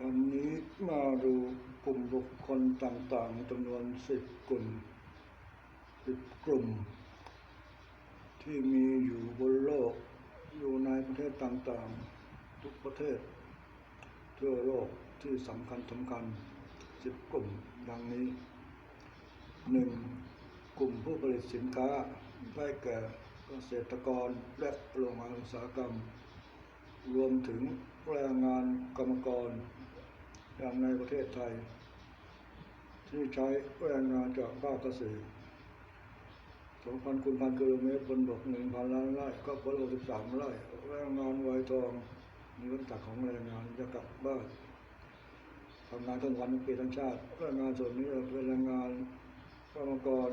วันนี้มาดูกลุ่มบุคคลต่างๆจำนวนสิบกลุ่มสิบกลุ่ม ที่มีอยู่บนโลก อยู่ในประเทศต่างๆ ทุกประเทศ ทั่วโลกที่สำคัญสำคัญสิบกลุ่มดังนี้หนึ่งกลุ่มผู้ผลิตสินค้าได้แก่เกษตรกรและโรงงานอุตสาหกรรม รวมถึงแรงงานกรรมกรอย่างในประเทศไทย ที่ใช้แรงงานจากภาคเกษตร2,000คูณพันกิโลเมตรบนบก1,000ล้านไร่ก็พอ63ไร่แรงงานไวยทองมีวัฏจักรของแรงงานจะกลับบ้านทำงานทั้งวันทั้งปีทั้งชาติแรงงานส่วนนี้เป็นแรงงานกรรมกร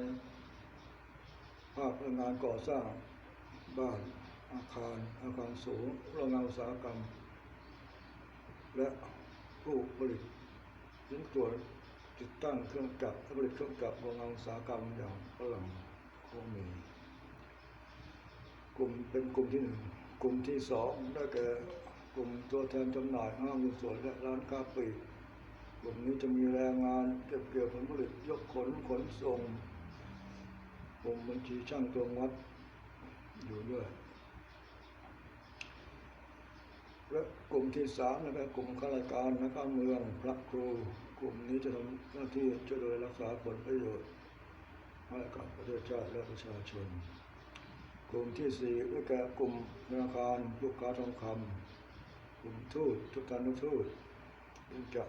ภาคแรงงานก่อสร้างบ้าน อาคารอาคารสูงโรงงานอุตสาหกรรม และผู้ผลิตชิ้นส่วนติดตั้งเครื่องจักรผลิตเครื่องจักรโรงงานอุตสาหกรรมอย่างฝรั่งคงมีกลุ่มเป็นกลุ่มที่หนึ่งกลุ่มที่สองได้แก่กลุ่มตัวแทนจำหน่ายห้างหุ้นส่วนและร้านค้าปลีกกลุ่มนี้จะมีแรงงานเก็บเกี่ยวผลผลิตยกขนขนส่งกลุ่มบัญชีช่างตวงวัดอยู่ด้วย และกลุ่มที่สามนะครับกลุ่มข้าราชการนักการเมืองพระครู กลุ่มนี้จะทำหน้าที่ช่วยดูแลรักษาผลประโยชน์ให้กับประเทศชาติและประชาชน กลุ่มที่สี่ได้แก่กลุ่มธนาคารลูกค้าทองคำกลุ่มทูตทุกการทูตที่จะ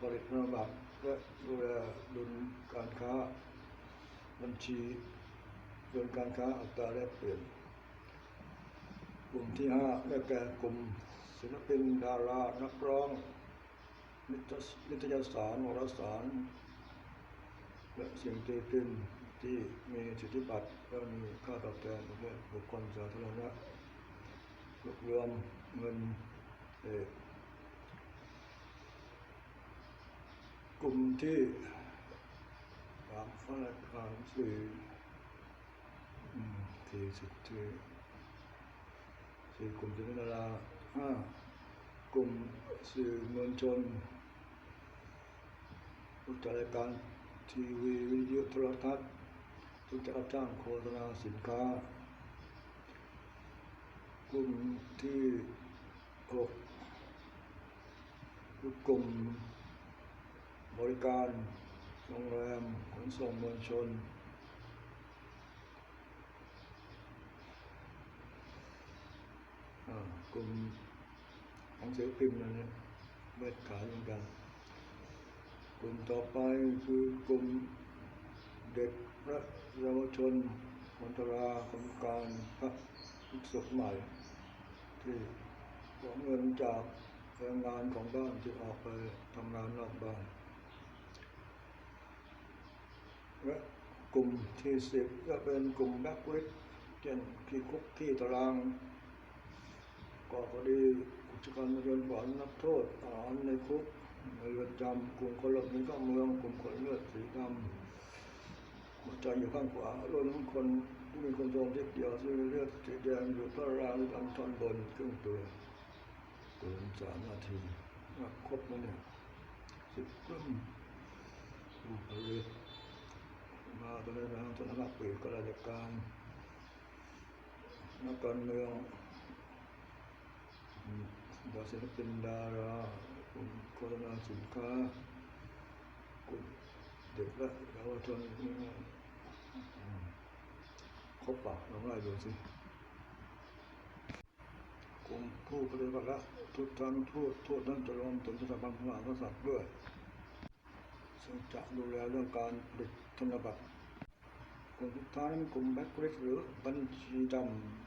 ผลิตธนบัตรและดูแลดุลการค้าบัญชีเงินการค้าอัตราแลกเปลี่ยน กลุ่มที่ห้าได้แก่กลุ่ม ศิลปินดารานักร้องนิตยสารวารสาร และสิ่งตีพิมพ์ที่มีสิทธิบัตรและมีค่าตอบแทนประบุคคลสาธารณะรวบรวมเงินเอกกลุ่มที่สามข้าราชการสี่อืมสี่สิบที่สี่กลุ่มศิลปินดาราห้า กลุ่มสื่อมวลชนผู้จัดรายการทีวีวิทยุโทรทัศน์ผู้จัดรับจ้างโฆษณาสินค้า กลุ่มที่หกคือกลุ่มบริการโรงแรมขนส่งมวลชน กลุ่ม ของเสือพิมพ์นั่นเนี่ยเวทขายเหมือนกันกลุ่มต่อไปคือกลุ่มเด็กและเยาวชนคนตราคนการพระภิกษุใหม่ ที่ขอเงินจากแรงงานของบ้านที่ออกไปทำงานนอกบ้านและกลุ่มที่สิบก็เป็นกลุ่มแบ็กวิดเช่นที่คุกที่ตารางก่อ คดีอุกชกันเรือนนักโทษอาหารในคุกในเรือนจำกลุ่มคนหลบหนีเข้าเมืองกลุ่มคนเลือดสีดำหัวใจอยู่ข้างขวารวมทั้งคนที่มีคนโจมที่เดียวที่มีเลือดสีแดงอยู่ตารางลำท่อนบนครึ่งตัวเกินสามนาทีนับครบแล้วเนี่ยสิบกลุ่มผู้ผลิตมาตอนนี้ทางธนาคารปีกราชการนักการเมือง บริษัทเป็นดารากลุ่มโฆษณาสินค้ากลุ่มเด็กและเยาวชนนี่อืมครบปากลองไล่ดูสิกลุ่มผู้ปฏิบัติละทุกท่านทูตทูตนั้นจะรวมถึงสถาบันพระมหากษัตริย์ด้วย ซึ่งจะดูแลเรื่องการผลิตธนบัตรกลุ่มสุดท้ายนั้นกลุ่มแบ็คลิสหรือบัญชีดำ